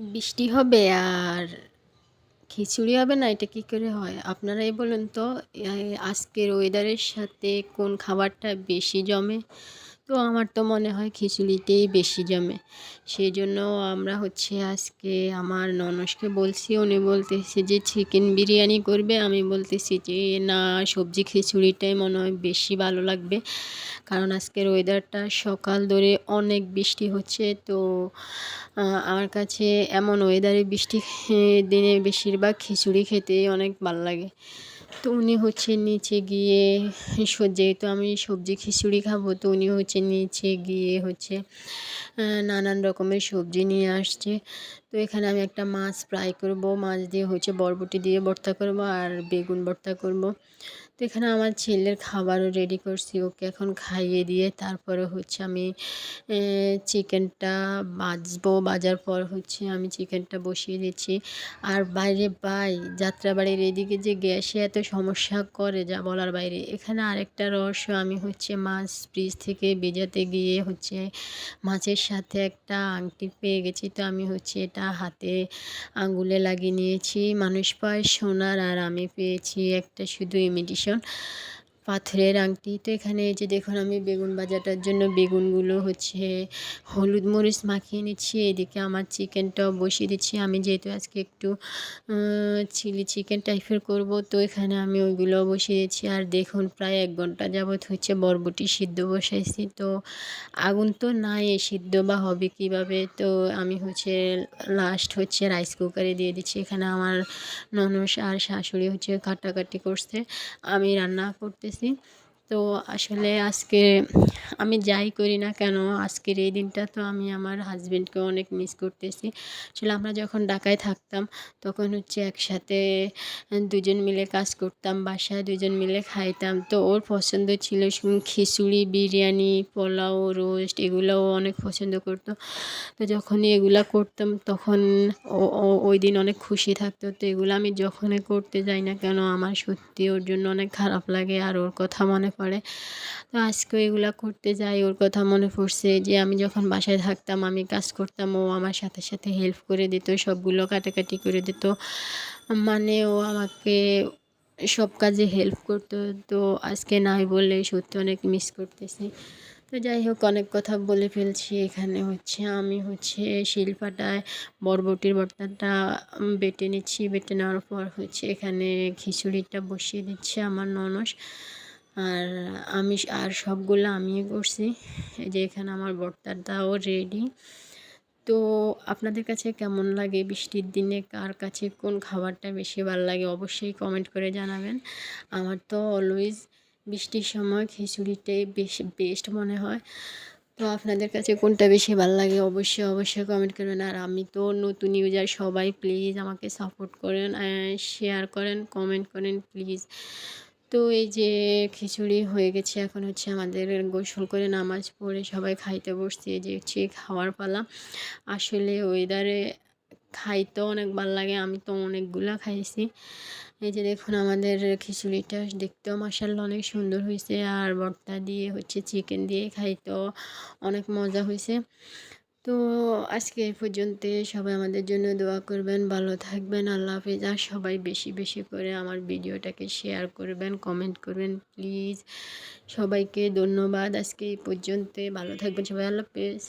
বৃষ্টি হবে আর খিচুড়ি হবে না, এটা কী করে হয়? আপনারাই বলুন তো আজকের ওয়েদারের সাথে কোন খাবারটা বেশি জমে? তো আমার তো মনে হয় খিচুড়িতেই বেশি জমে। সেই জন্য আমরা হচ্ছে আজকে আমার ননসকে বলছি, উনি বলতেছে যে চিকেন বিরিয়ানি করবে? আমি বলতেছি যে, না, সবজি খিচুড়িটাই মনে হয় বেশি ভালো লাগবে। কারণ আজকের ওয়েদারটা সকাল ধরে অনেক বৃষ্টি হচ্ছে। তো আমার কাছে এমন ওয়েদারে বৃষ্টি দিনে বেশিরভাগ খিচুড়ি খেতে অনেক ভালো লাগে। তো উনি হচ্ছে নিচে গিয়ে যেহেতু আমি সবজি খিচুড়ি খাব, তো উনি হচ্ছে নিচে গিয়ে হচ্ছে নানান রকমের সবজি নিয়ে আসছে। তো এখানে আমি একটা মাছ ফ্রাই করব, মাছ দিয়ে হচ্ছে বরবটি দিয়ে ভর্তা করব আর বেগুন ভর্তা করব। তো এখানে আমার ছেলের খাবারও রেডি করছি, ওকে এখন খাইয়ে দিয়ে তারপরে হচ্ছে আমি চিকেনটা বাজবো বাজার পর হচ্ছে আমি চিকেনটা বসিয়ে দিচ্ছি। আর বাইরে বাই যাত্রাবাড়ির এদিকে যে গ্যাসে এত সমস্যা করে যা বলার বাইরে, এখানে আরেকটা রহস্য, আমি হচ্ছে মাছ ফ্রিজ থেকে ভেজাতে গিয়ে হচ্ছে মাছের সাথে একটা আংটি পেয়ে গেছি। তো আমি হচ্ছে এটা হাতে আঙ্গুলে লাগিয়ে নিয়েছি। মানুষ পায় সোনার আর আমি পেয়েছি একটা শুধু ইমিটেশন। información পাথরের আংটি। তো এখানে যে দেখুন আমি বেগুন ভাজাটার জন্য বেগুনগুলো হচ্ছে হলুদ মরিচ মাখিয়ে নিচ্ছি। এদিকে আমার চিকেনটাও বসিয়ে দিচ্ছি। আমি যেহেতু আজকে একটু চিলি চিকেন টাইপের করব, তো এখানে আমি ওইগুলো বসিয়ে দিচ্ছি। আর দেখুন প্রায় এক ঘণ্টা যাবৎ হচ্ছে বরবটি সিদ্ধ বসাইছি। তো আগুন তো নাই সিদ্ধ বা হবে কীভাবে? তো আমি হচ্ছে লাস্ট হচ্ছে রাইস কুকারে দিয়ে দিচ্ছি। এখানে আমার ননস আর শাশুড়ি হচ্ছে কাটাকাটি করছে। আমি রান্না করতেছি তো আসলে আজকে আমি যাই করি না কেন, আজকের এই দিনটা তো আমি আমার হাজব্যান্ডকে অনেক মিস করতেছি। আসলে আমরা যখন ঢাকায় থাকতাম, তখন হচ্ছে একসাথে দুজন মিলে কাজ করতাম, বাসায় দুজন মিলে খাইতাম। তো ওর পছন্দ ছিল খিচুড়ি, বিরিয়ানি, পোলাও রোস্ট এগুলোও অনেক পছন্দ করতো। তো যখনই এগুলা করতাম, তখন ওই দিন অনেক খুশি থাকতো। তো এগুলো আমি যখনই করতে যাই না কেন, আমার সত্যি ওর জন্য অনেক খারাপ লাগে আর ওর কথা মনে পড়ে তো আজকে এগুলা করতে যাই ওর কথা মনে পড়ছে যে আমি যখন বাসায় থাকতাম আমি কাজ করতাম ও আমার সাথে সাথে হেল্প করে দিত সবগুলো কাটাকাটি করে দিত। মানে ও আমাকে সব কাজে হেল্প করতো তো আজকে নাই বলে সত্যি অনেক মিস করতেছি। তো যাই হোক অনেক কথা বলে ফেলছি। এখানে হচ্ছে আমি হচ্ছে শিল্পাটায় বরবটির ভর্তাটা উম, বেটে নিচ্ছি। বেটে নেওয়ার পর হচ্ছে এখানে খিচুড়িটা বসিয়ে দিচ্ছে আমার ননস। আর আমি আর সবগুলো আমিই করছি। যে এখানে আমার ভর্তাটাও রেডি তো আপনাদের কাছে কেমন লাগে? বৃষ্টির দিনে কার কাছে কোন খাবারটা বেশি ভালো লাগে? অবশ্যই কমেন্ট করে জানাবেন। আমার তো অলওয়েজ বৃষ্টির সময় খিচুড়িটাই বেশি বেস্ট মনে হয়। তো আপনাদের কাছে কোনটা বেশি ভালো লাগে? অবশ্যই অবশ্যই কমেন্ট করবেন। আর আমি তো নতুন ইউজার সবাই প্লিজ আমাকে সাপোর্ট করেন শেয়ার করেন কমেন্ট করেন প্লিজ তো এই যে খিচুড়ি হয়ে গেছে, এখন হচ্ছে আমাদের গোসল করে নামাজ পড়ে সবাই খাইতে বসছে, এই যে হচ্ছে খাওয়ার পালা। আসলে ওয়েদারে খাইতেও অনেক ভালো লাগে, আমি তো অনেকগুলা খাইছি। এই যে দেখুন আমাদের খিচুড়িটা দেখতেও মাসাল্লাহ অনেক সুন্দর হয়েছে আর ভর্তা দিয়ে হচ্ছে চিকেন দিয়ে খাইতেও অনেক মজা হয়েছে তো আজকে এই পর্যন্ত সবাই আমাদের জন্য দোয়া করবেন, ভালো থাকবেন। আল্লাহ হাফিজ। আর সবাই বেশি বেশি করে আমার ভিডিওটাকে শেয়ার করবেন কমেন্ট করবেন প্লিজ সবাইকে ধন্যবাদ আজকে এই পর্যন্ত ভালো থাকবেন সবাই। আল্লাহ হাফিজ।